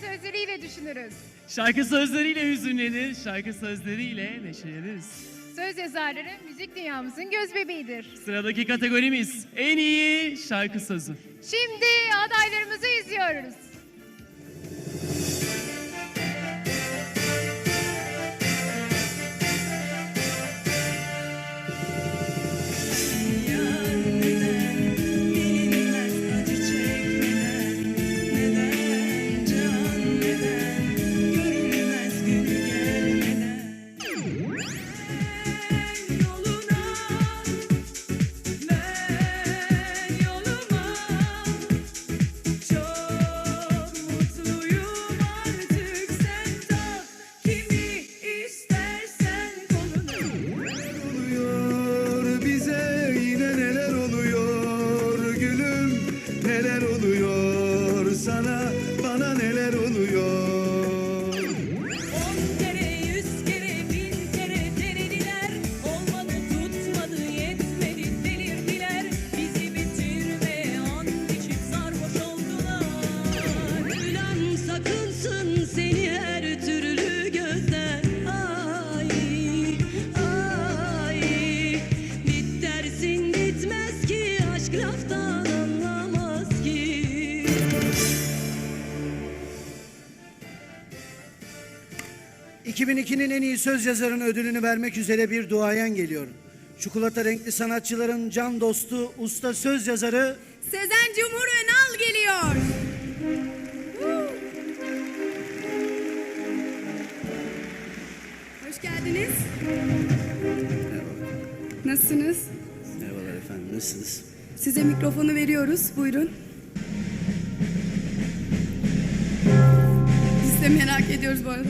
sözleriyle düşünürüz. Şarkı sözleriyle hüzünlenir, şarkı sözleriyle neşeleniriz. Söz yazarları müzik dünyamızın göz bebeğidir. Sıradaki kategorimiz en iyi şarkı sözü. Şimdi adaylarımızı izliyoruz. 2002'nin en iyi söz yazarının ödülünü vermek üzere bir duayen geliyor. Çikolata renkli sanatçıların can dostu, usta söz yazarı Sezen Cumhur Önal geliyor. Hoş geldiniz. Nasılsınız? Merhabalar efendim, nasılsınız? Size mikrofonu veriyoruz. Buyurun. Biz de merak ediyoruz bu arada.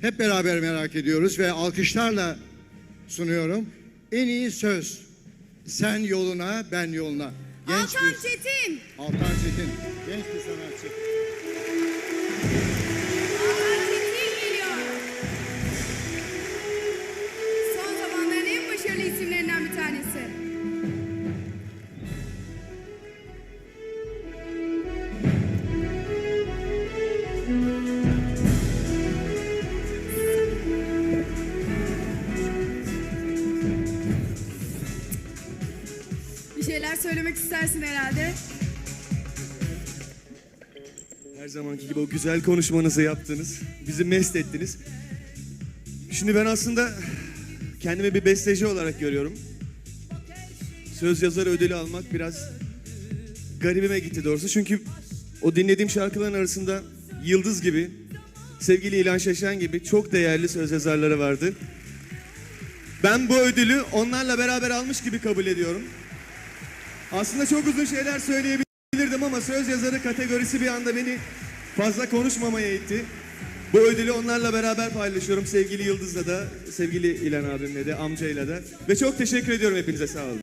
Hep beraber merak ediyoruz ve alkışlarla sunuyorum. En iyi söz. Sen yoluna, ben yoluna. Genç Altan bir... Çetin. Altan Çetin. Genç bir sanatçı. Şeyler söylemek istersin herhalde. Her zamanki gibi o güzel konuşmanızı yaptınız. Bizi mest ettiniz. Şimdi ben aslında kendimi bir besteci olarak görüyorum. Söz yazarı ödülü almak biraz garibime gitti doğrusu. Çünkü o dinlediğim şarkıların arasında Yıldız gibi, sevgili İlhan Şaşan gibi çok değerli söz yazarları vardı. Ben bu ödülü onlarla beraber almış gibi kabul ediyorum. Aslında çok uzun şeyler söyleyebilirdim ama söz yazarı kategorisi bir anda beni fazla konuşmamaya itti. Bu ödülü onlarla beraber paylaşıyorum sevgili Yıldız'la da, sevgili İlhan abimle de, amcayla da. Ve çok teşekkür ediyorum hepinize sağ olun.